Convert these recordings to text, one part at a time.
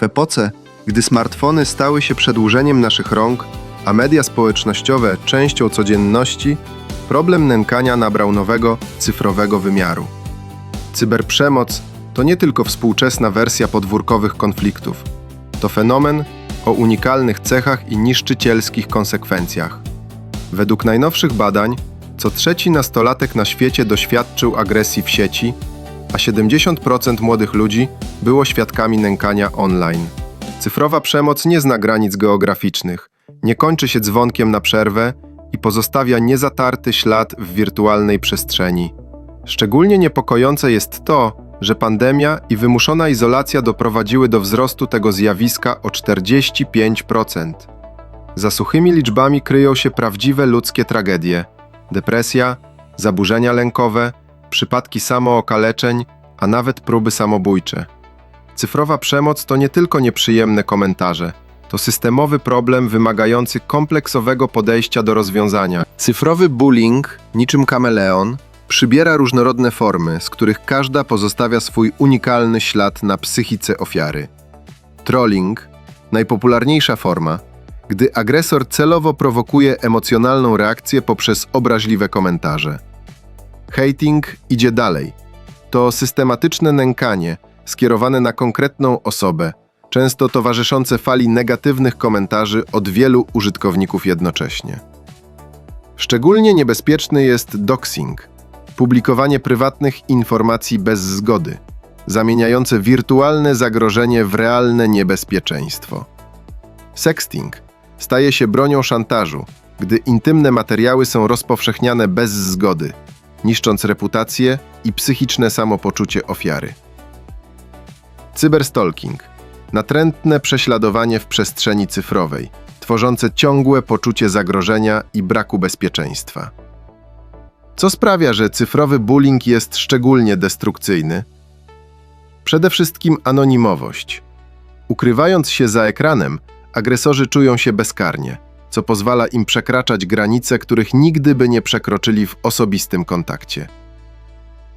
W epoce, gdy smartfony stały się przedłużeniem naszych rąk, a media społecznościowe częścią codzienności, problem nękania nabrał nowego, cyfrowego wymiaru. Cyberprzemoc to nie tylko współczesna wersja podwórkowych konfliktów. To fenomen o unikalnych cechach i niszczycielskich konsekwencjach. Według najnowszych badań, co trzeci nastolatek na świecie doświadczył agresji w sieci, a 70% młodych ludzi było świadkami nękania online. Cyfrowa przemoc nie zna granic geograficznych, nie kończy się dzwonkiem na przerwę i pozostawia niezatarty ślad w wirtualnej przestrzeni. Szczególnie niepokojące jest to, że pandemia i wymuszona izolacja doprowadziły do wzrostu tego zjawiska o 45%. Za suchymi liczbami kryją się prawdziwe ludzkie tragedie: depresja, zaburzenia lękowe, przypadki samookaleczeń, a nawet próby samobójcze. Cyfrowa przemoc to nie tylko nieprzyjemne komentarze, to systemowy problem wymagający kompleksowego podejścia do rozwiązania. Cyfrowy bullying, niczym kameleon, przybiera różnorodne formy, z których każda pozostawia swój unikalny ślad na psychice ofiary. Trolling, najpopularniejsza forma, gdy agresor celowo prowokuje emocjonalną reakcję poprzez obraźliwe komentarze. Hating idzie dalej. To systematyczne nękanie skierowane na konkretną osobę, często towarzyszące fali negatywnych komentarzy od wielu użytkowników jednocześnie. Szczególnie niebezpieczny jest doxing, publikowanie prywatnych informacji bez zgody, zamieniające wirtualne zagrożenie w realne niebezpieczeństwo. Sexting staje się bronią szantażu, gdy intymne materiały są rozpowszechniane bez zgody, niszcząc reputację i psychiczne samopoczucie ofiary. Cyberstalking natrętne prześladowanie w przestrzeni cyfrowej, tworzące ciągłe poczucie zagrożenia i braku bezpieczeństwa. Co sprawia, że cyfrowy bullying jest szczególnie destrukcyjny? Przede wszystkim anonimowość. Ukrywając się za ekranem, agresorzy czują się bezkarnie, co pozwala im przekraczać granice, których nigdy by nie przekroczyli w osobistym kontakcie.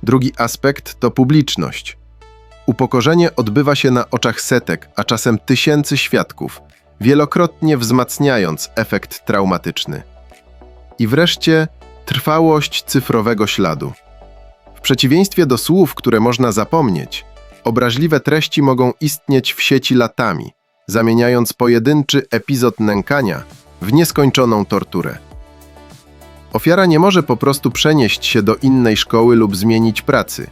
Drugi aspekt to publiczność. Upokorzenie odbywa się na oczach setek, a czasem tysięcy świadków, wielokrotnie wzmacniając efekt traumatyczny. I wreszcie trwałość cyfrowego śladu. W przeciwieństwie do słów, które można zapomnieć, obraźliwe treści mogą istnieć w sieci latami, zamieniając pojedynczy epizod nękania w nieskończoną torturę. Ofiara nie może po prostu przenieść się do innej szkoły lub zmienić pracy.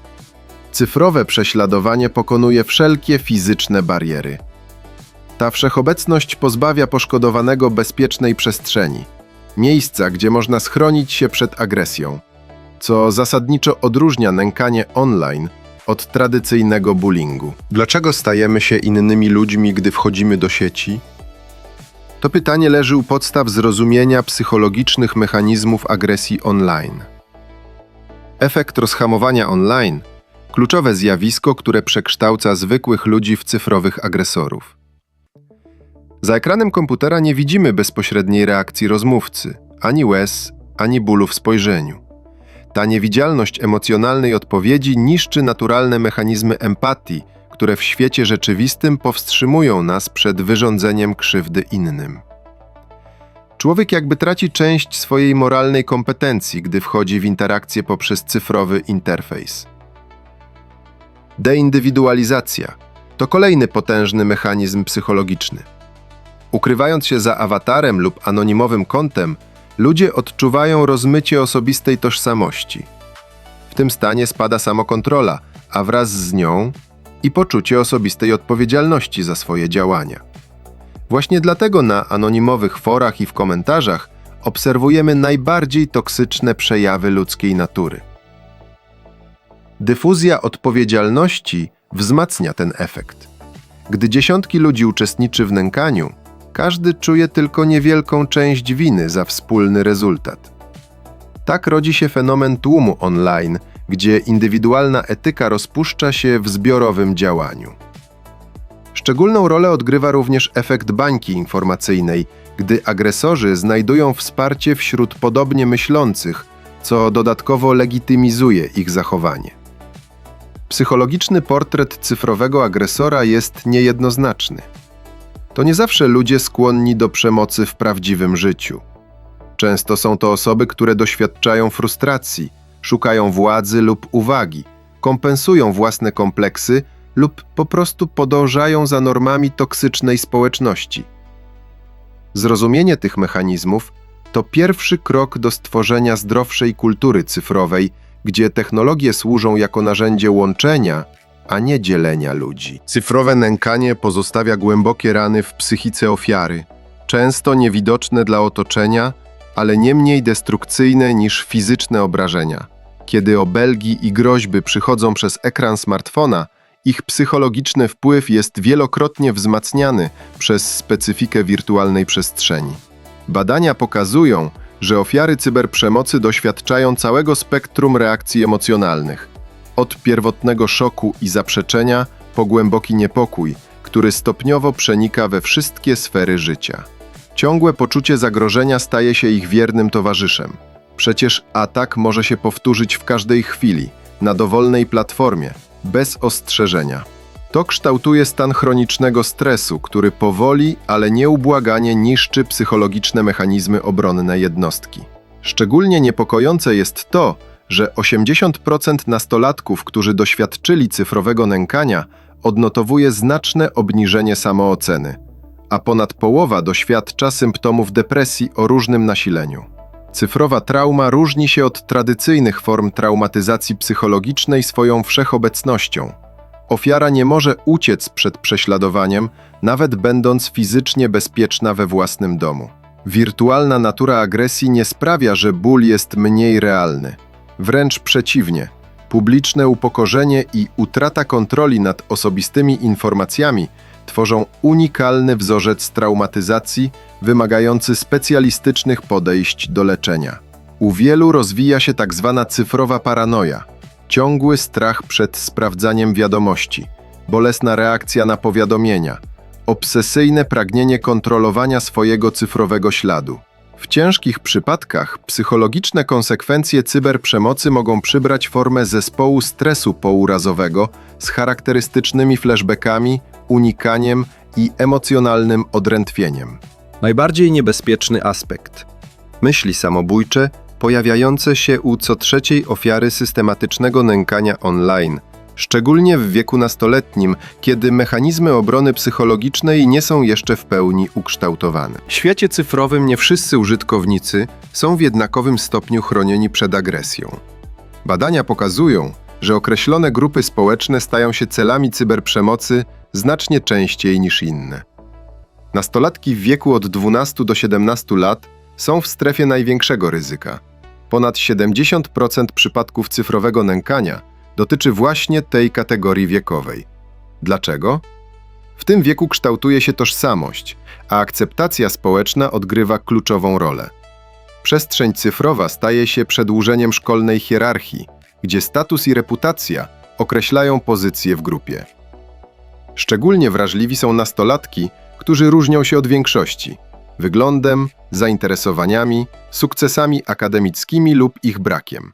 Cyfrowe prześladowanie pokonuje wszelkie fizyczne bariery. Ta wszechobecność pozbawia poszkodowanego bezpiecznej przestrzeni, miejsca, gdzie można schronić się przed agresją, co zasadniczo odróżnia nękanie online od tradycyjnego bullyingu. Dlaczego stajemy się innymi ludźmi, gdy wchodzimy do sieci? To pytanie leży u podstaw zrozumienia psychologicznych mechanizmów agresji online. Efekt rozhamowania online kluczowe zjawisko, które przekształca zwykłych ludzi w cyfrowych agresorów. Za ekranem komputera nie widzimy bezpośredniej reakcji rozmówcy, ani łez, ani bólu w spojrzeniu. Ta niewidzialność emocjonalnej odpowiedzi niszczy naturalne mechanizmy empatii, które w świecie rzeczywistym powstrzymują nas przed wyrządzeniem krzywdy innym. Człowiek jakby traci część swojej moralnej kompetencji, gdy wchodzi w interakcję poprzez cyfrowy interfejs. Deindywidualizacja to kolejny potężny mechanizm psychologiczny. Ukrywając się za awatarem lub anonimowym kontem, ludzie odczuwają rozmycie osobistej tożsamości. W tym stanie spada samokontrola, a wraz z nią i poczucie osobistej odpowiedzialności za swoje działania. Właśnie dlatego na anonimowych forach i w komentarzach obserwujemy najbardziej toksyczne przejawy ludzkiej natury. Dyfuzja odpowiedzialności wzmacnia ten efekt. Gdy dziesiątki ludzi uczestniczy w nękaniu, każdy czuje tylko niewielką część winy za wspólny rezultat. Tak rodzi się fenomen tłumu online, gdzie indywidualna etyka rozpuszcza się w zbiorowym działaniu. Szczególną rolę odgrywa również efekt bańki informacyjnej, gdy agresorzy znajdują wsparcie wśród podobnie myślących, co dodatkowo legitymizuje ich zachowanie. Psychologiczny portret cyfrowego agresora jest niejednoznaczny. To nie zawsze ludzie skłonni do przemocy w prawdziwym życiu. Często są to osoby, które doświadczają frustracji, szukają władzy lub uwagi, kompensują własne kompleksy lub po prostu podążają za normami toksycznej społeczności. Zrozumienie tych mechanizmów to pierwszy krok do stworzenia zdrowszej kultury cyfrowej, gdzie technologie służą jako narzędzie łączenia, a nie dzielenia ludzi. Cyfrowe nękanie pozostawia głębokie rany w psychice ofiary, często niewidoczne dla otoczenia, ale nie mniej destrukcyjne niż fizyczne obrażenia. Kiedy obelgi i groźby przychodzą przez ekran smartfona, ich psychologiczny wpływ jest wielokrotnie wzmacniany przez specyfikę wirtualnej przestrzeni. Badania pokazują, że ofiary cyberprzemocy doświadczają całego spektrum reakcji emocjonalnych. Od pierwotnego szoku i zaprzeczenia po głęboki niepokój, który stopniowo przenika we wszystkie sfery życia. Ciągłe poczucie zagrożenia staje się ich wiernym towarzyszem. Przecież atak może się powtórzyć w każdej chwili, na dowolnej platformie, bez ostrzeżenia. To kształtuje stan chronicznego stresu, który powoli, ale nieubłaganie niszczy psychologiczne mechanizmy obronne jednostki. Szczególnie niepokojące jest to, że 80% nastolatków, którzy doświadczyli cyfrowego nękania, odnotowuje znaczne obniżenie samooceny, a ponad połowa doświadcza symptomów depresji o różnym nasileniu. Cyfrowa trauma różni się od tradycyjnych form traumatyzacji psychologicznej swoją wszechobecnością. Ofiara nie może uciec przed prześladowaniem, nawet będąc fizycznie bezpieczna we własnym domu. Wirtualna natura agresji nie sprawia, że ból jest mniej realny. Wręcz przeciwnie, publiczne upokorzenie i utrata kontroli nad osobistymi informacjami tworzą unikalny wzorzec traumatyzacji wymagający specjalistycznych podejść do leczenia. U wielu rozwija się tak zwana cyfrowa paranoja, ciągły strach przed sprawdzaniem wiadomości, bolesna reakcja na powiadomienia, obsesyjne pragnienie kontrolowania swojego cyfrowego śladu. W ciężkich przypadkach psychologiczne konsekwencje cyberprzemocy mogą przybrać formę zespołu stresu pourazowego z charakterystycznymi flashbackami, unikaniem i emocjonalnym odrętwieniem. Najbardziej niebezpieczny aspekt. Myśli samobójcze pojawiające się u co trzeciej ofiary systematycznego nękania online, szczególnie w wieku nastoletnim, kiedy mechanizmy obrony psychologicznej nie są jeszcze w pełni ukształtowane. W świecie cyfrowym nie wszyscy użytkownicy są w jednakowym stopniu chronieni przed agresją. Badania pokazują, że określone grupy społeczne stają się celami cyberprzemocy znacznie częściej niż inne. Nastolatki w wieku od 12 do 17 lat są w strefie największego ryzyka. Ponad 70% przypadków cyfrowego nękania dotyczy właśnie tej kategorii wiekowej. Dlaczego? W tym wieku kształtuje się tożsamość, a akceptacja społeczna odgrywa kluczową rolę. Przestrzeń cyfrowa staje się przedłużeniem szkolnej hierarchii, gdzie status i reputacja określają pozycję w grupie. Szczególnie wrażliwi są nastolatki, którzy różnią się od większości wyglądem, zainteresowaniami, sukcesami akademickimi lub ich brakiem.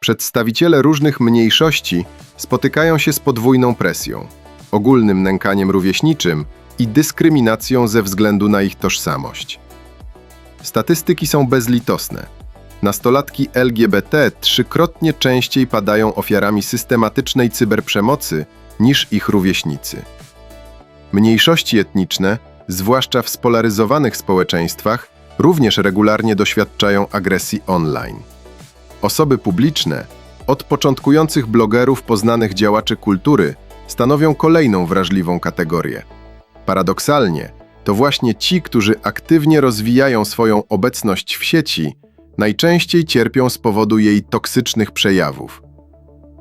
Przedstawiciele różnych mniejszości spotykają się z podwójną presją, ogólnym nękaniem rówieśniczym i dyskryminacją ze względu na ich tożsamość. Statystyki są bezlitosne. Nastolatki LGBT trzykrotnie częściej padają ofiarami systematycznej cyberprzemocy niż ich rówieśnicy. Mniejszości etniczne, zwłaszcza w spolaryzowanych społeczeństwach, również regularnie doświadczają agresji online. Osoby publiczne, od początkujących blogerów poznanych działaczy kultury, stanowią kolejną wrażliwą kategorię. Paradoksalnie, to właśnie ci, którzy aktywnie rozwijają swoją obecność w sieci, najczęściej cierpią z powodu jej toksycznych przejawów.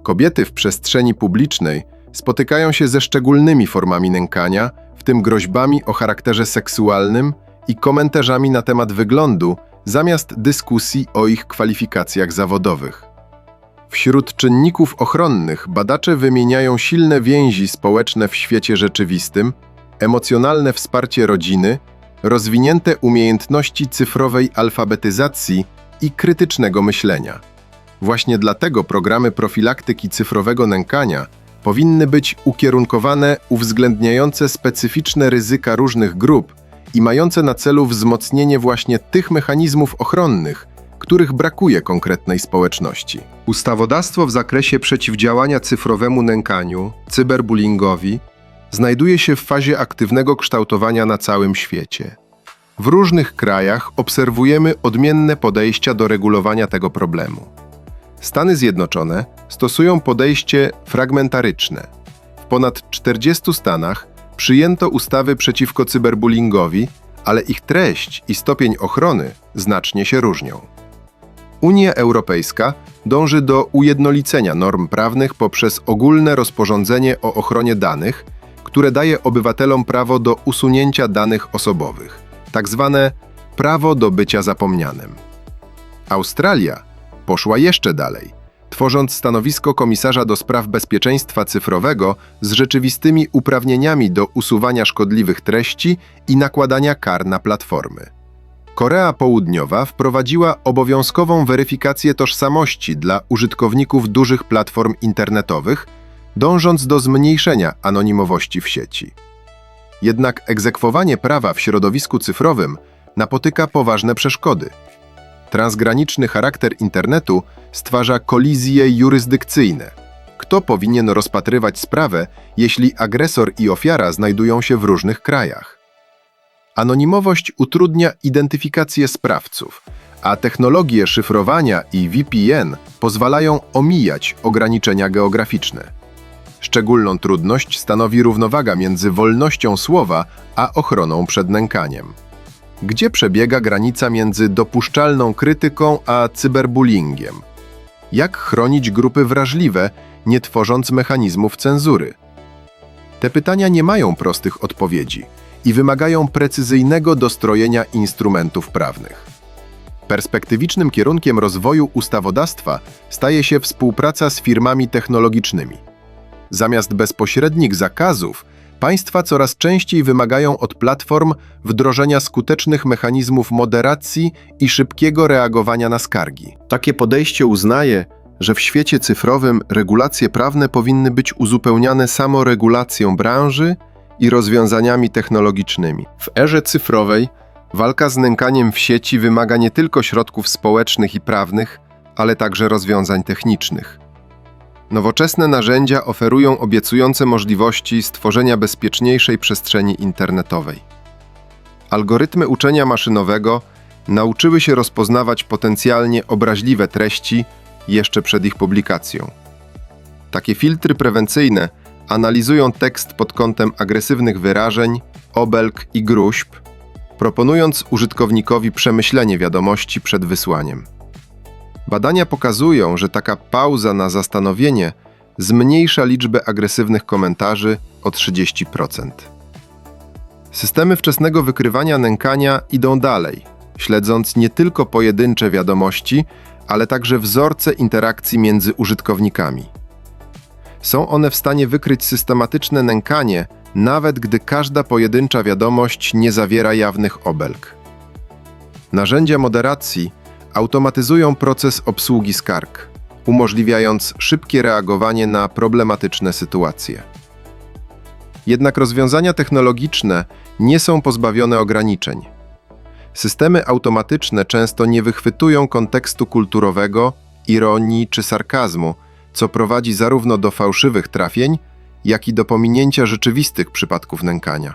Kobiety w przestrzeni publicznej spotykają się ze szczególnymi formami nękania, w tym groźbami o charakterze seksualnym i komentarzami na temat wyglądu, zamiast dyskusji o ich kwalifikacjach zawodowych. Wśród czynników ochronnych badacze wymieniają silne więzi społeczne w świecie rzeczywistym, emocjonalne wsparcie rodziny, rozwinięte umiejętności cyfrowej alfabetyzacji i krytycznego myślenia. Właśnie dlatego programy profilaktyki cyfrowego nękania powinny być ukierunkowane, uwzględniające specyficzne ryzyka różnych grup i mające na celu wzmocnienie właśnie tych mechanizmów ochronnych, których brakuje konkretnej społeczności. Ustawodawstwo w zakresie przeciwdziałania cyfrowemu nękaniu, cyberbullyingowi, znajduje się w fazie aktywnego kształtowania na całym świecie. W różnych krajach obserwujemy odmienne podejścia do regulowania tego problemu. Stany Zjednoczone stosują podejście fragmentaryczne. W ponad 40 stanach przyjęto ustawy przeciwko cyberbullyingowi, ale ich treść i stopień ochrony znacznie się różnią. Unia Europejska dąży do ujednolicenia norm prawnych poprzez ogólne rozporządzenie o ochronie danych, które daje obywatelom prawo do usunięcia danych osobowych, tak zwane prawo do bycia zapomnianym. Australia poszła jeszcze dalej, tworząc stanowisko komisarza do spraw bezpieczeństwa cyfrowego z rzeczywistymi uprawnieniami do usuwania szkodliwych treści i nakładania kar na platformy. Korea Południowa wprowadziła obowiązkową weryfikację tożsamości dla użytkowników dużych platform internetowych, dążąc do zmniejszenia anonimowości w sieci. Jednak egzekwowanie prawa w środowisku cyfrowym napotyka poważne przeszkody. Transgraniczny charakter internetu stwarza kolizje jurysdykcyjne. Kto powinien rozpatrywać sprawę, jeśli agresor i ofiara znajdują się w różnych krajach? Anonimowość utrudnia identyfikację sprawców, a technologie szyfrowania i VPN pozwalają omijać ograniczenia geograficzne. Szczególną trudność stanowi równowaga między wolnością słowa a ochroną przed nękaniem. Gdzie przebiega granica między dopuszczalną krytyką a cyberbullyingiem? Jak chronić grupy wrażliwe, nie tworząc mechanizmów cenzury? Te pytania nie mają prostych odpowiedzi i wymagają precyzyjnego dostrojenia instrumentów prawnych. Perspektywicznym kierunkiem rozwoju ustawodawstwa staje się współpraca z firmami technologicznymi. Zamiast bezpośrednich zakazów, państwa coraz częściej wymagają od platform wdrożenia skutecznych mechanizmów moderacji i szybkiego reagowania na skargi. Takie podejście uznaje, że w świecie cyfrowym regulacje prawne powinny być uzupełniane samoregulacją branży i rozwiązaniami technologicznymi. W erze cyfrowej walka z nękaniem w sieci wymaga nie tylko środków społecznych i prawnych, ale także rozwiązań technicznych. Nowoczesne narzędzia oferują obiecujące możliwości stworzenia bezpieczniejszej przestrzeni internetowej. Algorytmy uczenia maszynowego nauczyły się rozpoznawać potencjalnie obraźliwe treści jeszcze przed ich publikacją. Takie filtry prewencyjne analizują tekst pod kątem agresywnych wyrażeń, obelg i gruźb, proponując użytkownikowi przemyślenie wiadomości przed wysłaniem. Badania pokazują, że taka pauza na zastanowienie zmniejsza liczbę agresywnych komentarzy o 30%. Systemy wczesnego wykrywania nękania idą dalej, śledząc nie tylko pojedyncze wiadomości, ale także wzorce interakcji między użytkownikami. Są one w stanie wykryć systematyczne nękanie, nawet gdy każda pojedyncza wiadomość nie zawiera jawnych obelg. Narzędzia moderacji automatyzują proces obsługi skarg, umożliwiając szybkie reagowanie na problematyczne sytuacje. Jednak rozwiązania technologiczne nie są pozbawione ograniczeń. Systemy automatyczne często nie wychwytują kontekstu kulturowego, ironii czy sarkazmu, co prowadzi zarówno do fałszywych trafień, jak i do pominięcia rzeczywistych przypadków nękania.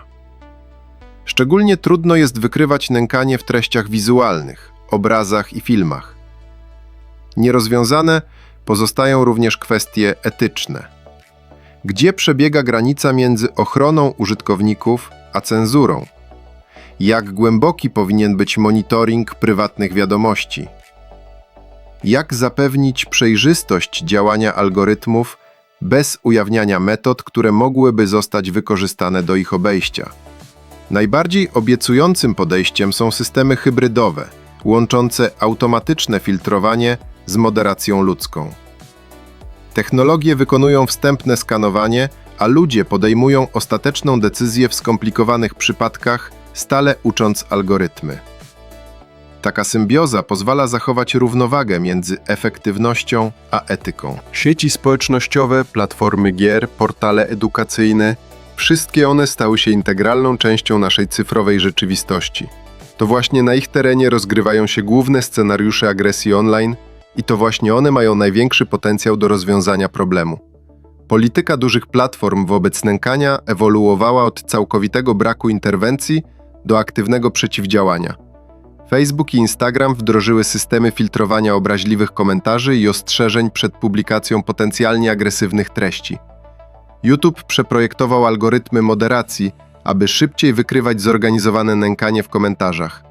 Szczególnie trudno jest wykrywać nękanie w treściach wizualnych, obrazach i filmach. Nierozwiązane pozostają również kwestie etyczne. Gdzie przebiega granica między ochroną użytkowników a cenzurą? Jak głęboki powinien być monitoring prywatnych wiadomości? Jak zapewnić przejrzystość działania algorytmów bez ujawniania metod, które mogłyby zostać wykorzystane do ich obejścia? Najbardziej obiecującym podejściem są systemy hybrydowe, łączące automatyczne filtrowanie z moderacją ludzką. Technologie wykonują wstępne skanowanie, a ludzie podejmują ostateczną decyzję w skomplikowanych przypadkach, stale ucząc algorytmy. Taka symbioza pozwala zachować równowagę między efektywnością a etyką. Sieci społecznościowe, platformy gier, portale edukacyjne wszystkie one stały się integralną częścią naszej cyfrowej rzeczywistości. To właśnie na ich terenie rozgrywają się główne scenariusze agresji online i to właśnie one mają największy potencjał do rozwiązania problemu. Polityka dużych platform wobec nękania ewoluowała od całkowitego braku interwencji do aktywnego przeciwdziałania. Facebook i Instagram wdrożyły systemy filtrowania obraźliwych komentarzy i ostrzeżeń przed publikacją potencjalnie agresywnych treści. YouTube przeprojektował algorytmy moderacji, aby szybciej wykrywać zorganizowane nękanie w komentarzach.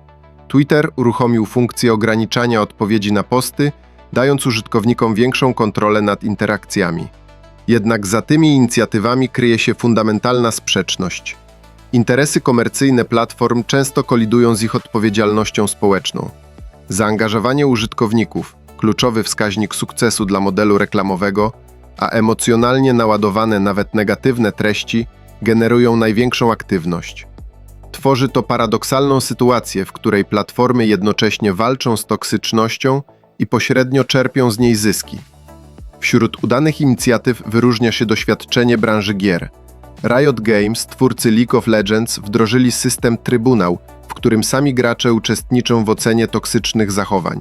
Twitter uruchomił funkcję ograniczania odpowiedzi na posty, dając użytkownikom większą kontrolę nad interakcjami. Jednak za tymi inicjatywami kryje się fundamentalna sprzeczność. Interesy komercyjne platform często kolidują z ich odpowiedzialnością społeczną. Zaangażowanie użytkowników kluczowy wskaźnik sukcesu dla modelu reklamowego, a emocjonalnie naładowane nawet negatywne treści generują największą aktywność. Tworzy to paradoksalną sytuację, w której platformy jednocześnie walczą z toksycznością i pośrednio czerpią z niej zyski. Wśród udanych inicjatyw wyróżnia się doświadczenie branży gier. Riot Games, twórcy League of Legends, wdrożyli system Trybunał, w którym sami gracze uczestniczą w ocenie toksycznych zachowań.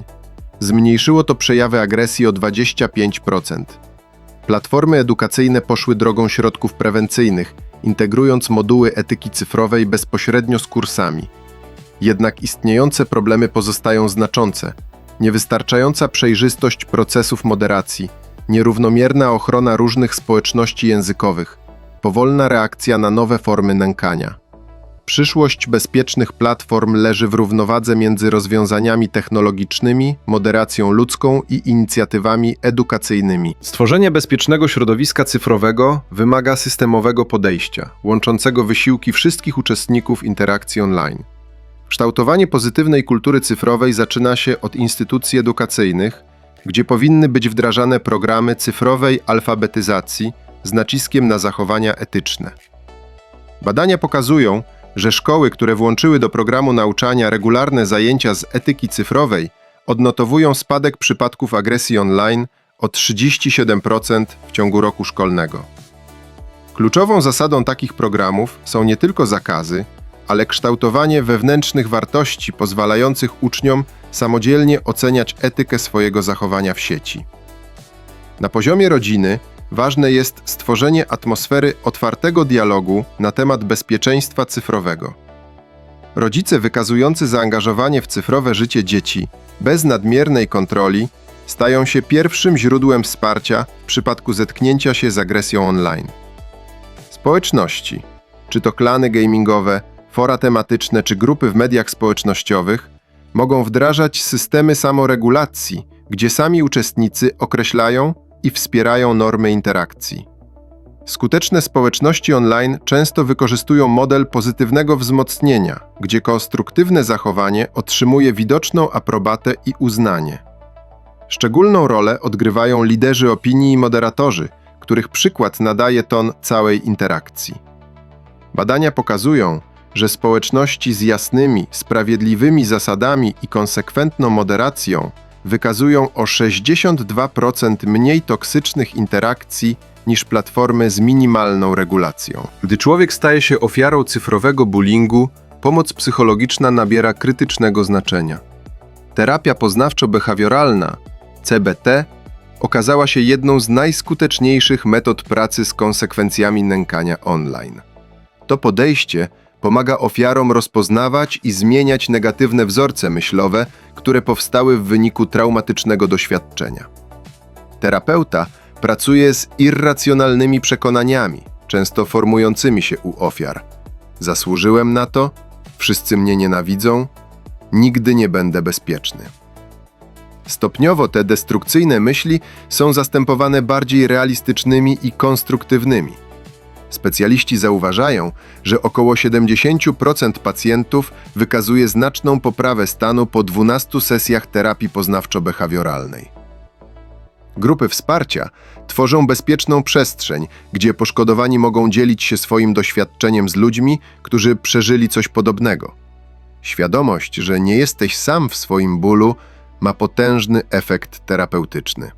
Zmniejszyło to przejawy agresji o 25%. Platformy edukacyjne poszły drogą środków prewencyjnych, integrując moduły etyki cyfrowej bezpośrednio z kursami. Jednak istniejące problemy pozostają znaczące. Niewystarczająca przejrzystość procesów moderacji, nierównomierna ochrona różnych społeczności językowych, powolna reakcja na nowe formy nękania. Przyszłość bezpiecznych platform leży w równowadze między rozwiązaniami technologicznymi, moderacją ludzką i inicjatywami edukacyjnymi. Stworzenie bezpiecznego środowiska cyfrowego wymaga systemowego podejścia, łączącego wysiłki wszystkich uczestników interakcji online. Kształtowanie pozytywnej kultury cyfrowej zaczyna się od instytucji edukacyjnych, gdzie powinny być wdrażane programy cyfrowej alfabetyzacji z naciskiem na zachowania etyczne. Badania pokazują, że szkoły, które włączyły do programu nauczania regularne zajęcia z etyki cyfrowej, odnotowują spadek przypadków agresji online o 37% w ciągu roku szkolnego. Kluczową zasadą takich programów są nie tylko zakazy, ale kształtowanie wewnętrznych wartości pozwalających uczniom samodzielnie oceniać etykę swojego zachowania w sieci. Na poziomie rodziny ważne jest stworzenie atmosfery otwartego dialogu na temat bezpieczeństwa cyfrowego. Rodzice wykazujący zaangażowanie w cyfrowe życie dzieci bez nadmiernej kontroli stają się pierwszym źródłem wsparcia w przypadku zetknięcia się z agresją online. Społeczności, czy to klany gamingowe, fora tematyczne czy grupy w mediach społecznościowych, mogą wdrażać systemy samoregulacji, gdzie sami uczestnicy określają i wspierają normy interakcji. Skuteczne społeczności online często wykorzystują model pozytywnego wzmocnienia, gdzie konstruktywne zachowanie otrzymuje widoczną aprobatę i uznanie. Szczególną rolę odgrywają liderzy opinii i moderatorzy, których przykład nadaje ton całej interakcji. Badania pokazują, że społeczności z jasnymi, sprawiedliwymi zasadami i konsekwentną moderacją wykazują o 62% mniej toksycznych interakcji niż platformy z minimalną regulacją. Gdy człowiek staje się ofiarą cyfrowego bullyingu, pomoc psychologiczna nabiera krytycznego znaczenia. Terapia poznawczo-behawioralna, CBT, okazała się jedną z najskuteczniejszych metod pracy z konsekwencjami nękania online. To podejście pomaga ofiarom rozpoznawać i zmieniać negatywne wzorce myślowe, które powstały w wyniku traumatycznego doświadczenia. Terapeuta pracuje z irracjonalnymi przekonaniami, często formującymi się u ofiar. Zasłużyłem na to, wszyscy mnie nienawidzą, nigdy nie będę bezpieczny. Stopniowo te destrukcyjne myśli są zastępowane bardziej realistycznymi i konstruktywnymi. Specjaliści zauważają, że około 70% pacjentów wykazuje znaczną poprawę stanu po 12 sesjach terapii poznawczo-behawioralnej. Grupy wsparcia tworzą bezpieczną przestrzeń, gdzie poszkodowani mogą dzielić się swoim doświadczeniem z ludźmi, którzy przeżyli coś podobnego. Świadomość, że nie jesteś sam w swoim bólu, ma potężny efekt terapeutyczny.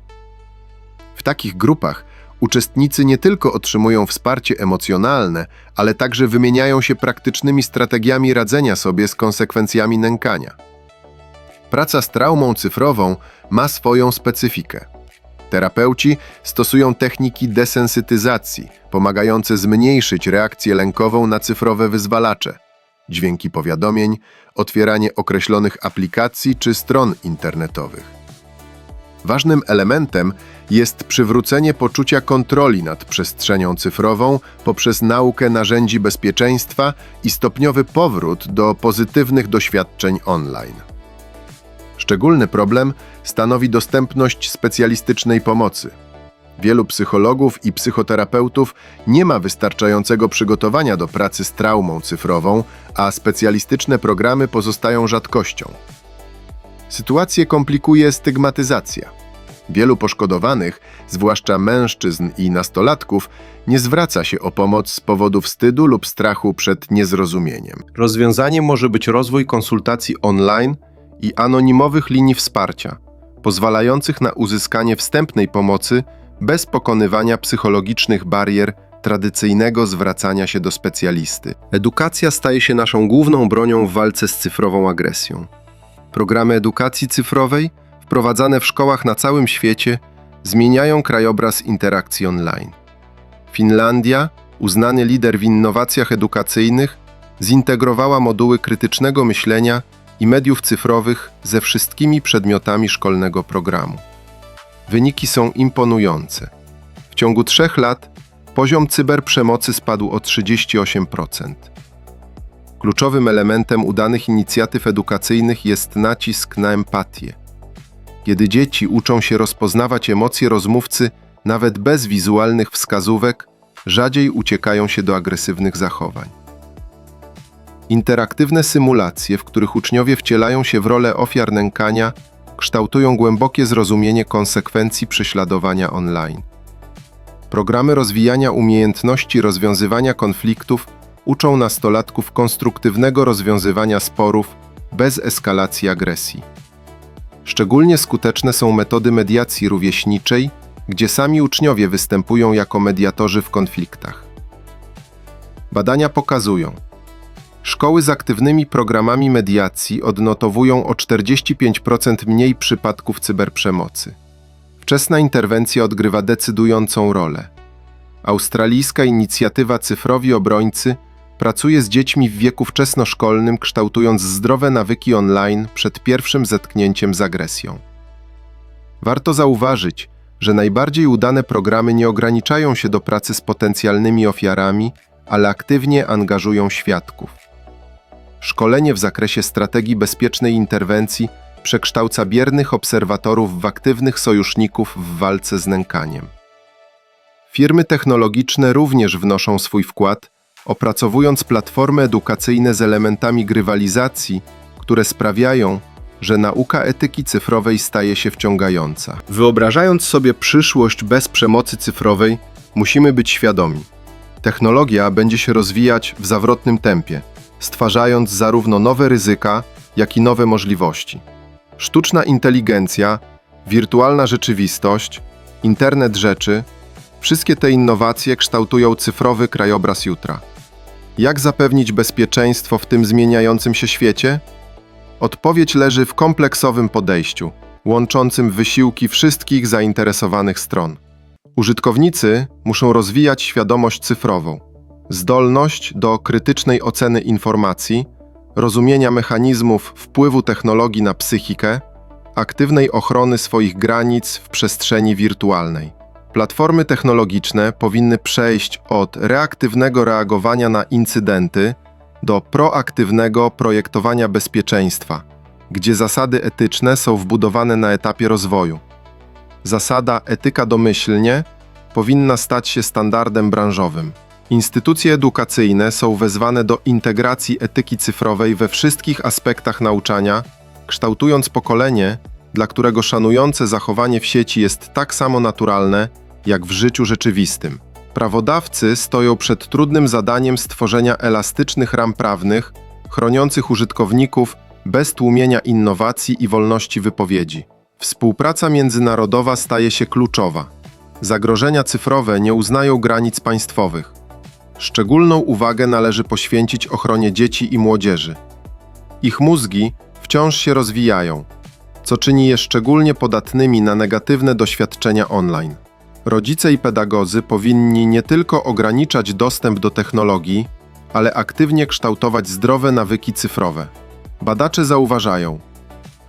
W takich grupach uczestnicy nie tylko otrzymują wsparcie emocjonalne, ale także wymieniają się praktycznymi strategiami radzenia sobie z konsekwencjami nękania. Praca z traumą cyfrową ma swoją specyfikę. Terapeuci stosują techniki desensytyzacji, pomagające zmniejszyć reakcję lękową na cyfrowe wyzwalacze, dźwięki powiadomień, otwieranie określonych aplikacji czy stron internetowych. Ważnym elementem jest przywrócenie poczucia kontroli nad przestrzenią cyfrową poprzez naukę narzędzi bezpieczeństwa i stopniowy powrót do pozytywnych doświadczeń online. Szczególny problem stanowi dostępność specjalistycznej pomocy. Wielu psychologów i psychoterapeutów nie ma wystarczającego przygotowania do pracy z traumą cyfrową, a specjalistyczne programy pozostają rzadkością. Sytuację komplikuje stygmatyzacja. Wielu poszkodowanych, zwłaszcza mężczyzn i nastolatków, nie zwraca się o pomoc z powodu wstydu lub strachu przed niezrozumieniem. Rozwiązaniem może być rozwój konsultacji online i anonimowych linii wsparcia, pozwalających na uzyskanie wstępnej pomocy bez pokonywania psychologicznych barier tradycyjnego zwracania się do specjalisty. Edukacja staje się naszą główną bronią w walce z cyfrową agresją. Programy edukacji cyfrowej, wprowadzane w szkołach na całym świecie, zmieniają krajobraz interakcji online. Finlandia, uznany lider w innowacjach edukacyjnych, zintegrowała moduły krytycznego myślenia i mediów cyfrowych ze wszystkimi przedmiotami szkolnego programu. Wyniki są imponujące. W ciągu trzech lat poziom cyberprzemocy spadł o 38%. Kluczowym elementem udanych inicjatyw edukacyjnych jest nacisk na empatię. Kiedy dzieci uczą się rozpoznawać emocje rozmówcy nawet bez wizualnych wskazówek, rzadziej uciekają się do agresywnych zachowań. Interaktywne symulacje, w których uczniowie wcielają się w rolę ofiar nękania, kształtują głębokie zrozumienie konsekwencji prześladowania online. Programy rozwijania umiejętności rozwiązywania konfliktów uczą nastolatków konstruktywnego rozwiązywania sporów bez eskalacji agresji. Szczególnie skuteczne są metody mediacji rówieśniczej, gdzie sami uczniowie występują jako mediatorzy w konfliktach. Badania pokazują, Szkoły z aktywnymi programami mediacji odnotowują o 45% mniej przypadków cyberprzemocy. Wczesna interwencja odgrywa decydującą rolę. Australijska inicjatywa Cyfrowi Obrońcy pracuje z dziećmi w wieku wczesnoszkolnym, kształtując zdrowe nawyki online przed pierwszym zetknięciem z agresją. Warto zauważyć, że najbardziej udane programy nie ograniczają się do pracy z potencjalnymi ofiarami, ale aktywnie angażują świadków. Szkolenie w zakresie strategii bezpiecznej interwencji przekształca biernych obserwatorów w aktywnych sojuszników w walce z nękaniem. Firmy technologiczne również wnoszą swój wkład, opracowując platformy edukacyjne z elementami grywalizacji, które sprawiają, że nauka etyki cyfrowej staje się wciągająca. Wyobrażając sobie przyszłość bez przemocy cyfrowej, musimy być świadomi. Technologia będzie się rozwijać w zawrotnym tempie stwarzając zarówno nowe ryzyka, jak i nowe możliwości. Sztuczna inteligencja, wirtualna rzeczywistość, internet rzeczy wszystkie te innowacje kształtują cyfrowy krajobraz jutra. Jak zapewnić bezpieczeństwo w tym zmieniającym się świecie? Odpowiedź leży w kompleksowym podejściu, łączącym wysiłki wszystkich zainteresowanych stron. Użytkownicy muszą rozwijać świadomość cyfrową, zdolność do krytycznej oceny informacji, rozumienia mechanizmów wpływu technologii na psychikę, aktywnej ochrony swoich granic w przestrzeni wirtualnej. Platformy technologiczne powinny przejść od reaktywnego reagowania na incydenty do proaktywnego projektowania bezpieczeństwa, gdzie zasady etyczne są wbudowane na etapie rozwoju. Zasada etyka domyślnie powinna stać się standardem branżowym. Instytucje edukacyjne są wezwane do integracji etyki cyfrowej we wszystkich aspektach nauczania, kształtując pokolenie, dla którego szanujące zachowanie w sieci jest tak samo naturalne, jak w życiu rzeczywistym. Prawodawcy stoją przed trudnym zadaniem stworzenia elastycznych ram prawnych, chroniących użytkowników bez tłumienia innowacji i wolności wypowiedzi. Współpraca międzynarodowa staje się kluczowa. Zagrożenia cyfrowe nie uznają granic państwowych. Szczególną uwagę należy poświęcić ochronie dzieci i młodzieży. Ich mózgi wciąż się rozwijają, co czyni je szczególnie podatnymi na negatywne doświadczenia online. Rodzice i pedagodzy powinni nie tylko ograniczać dostęp do technologii, ale aktywnie kształtować zdrowe nawyki cyfrowe. Badacze zauważają,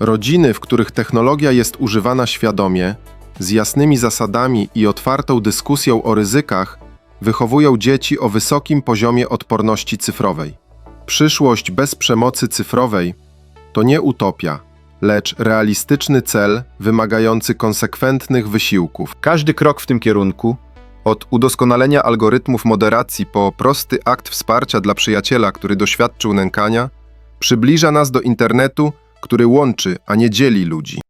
rodziny, w których technologia jest używana świadomie, z jasnymi zasadami i otwartą dyskusją o ryzykach, wychowują dzieci o wysokim poziomie odporności cyfrowej. Przyszłość bez przemocy cyfrowej to nie utopia, lecz realistyczny cel wymagający konsekwentnych wysiłków. Każdy krok w tym kierunku, od udoskonalenia algorytmów moderacji po prosty akt wsparcia dla przyjaciela, który doświadczył nękania, Przybliża nas do internetu, który łączy, a nie dzieli ludzi.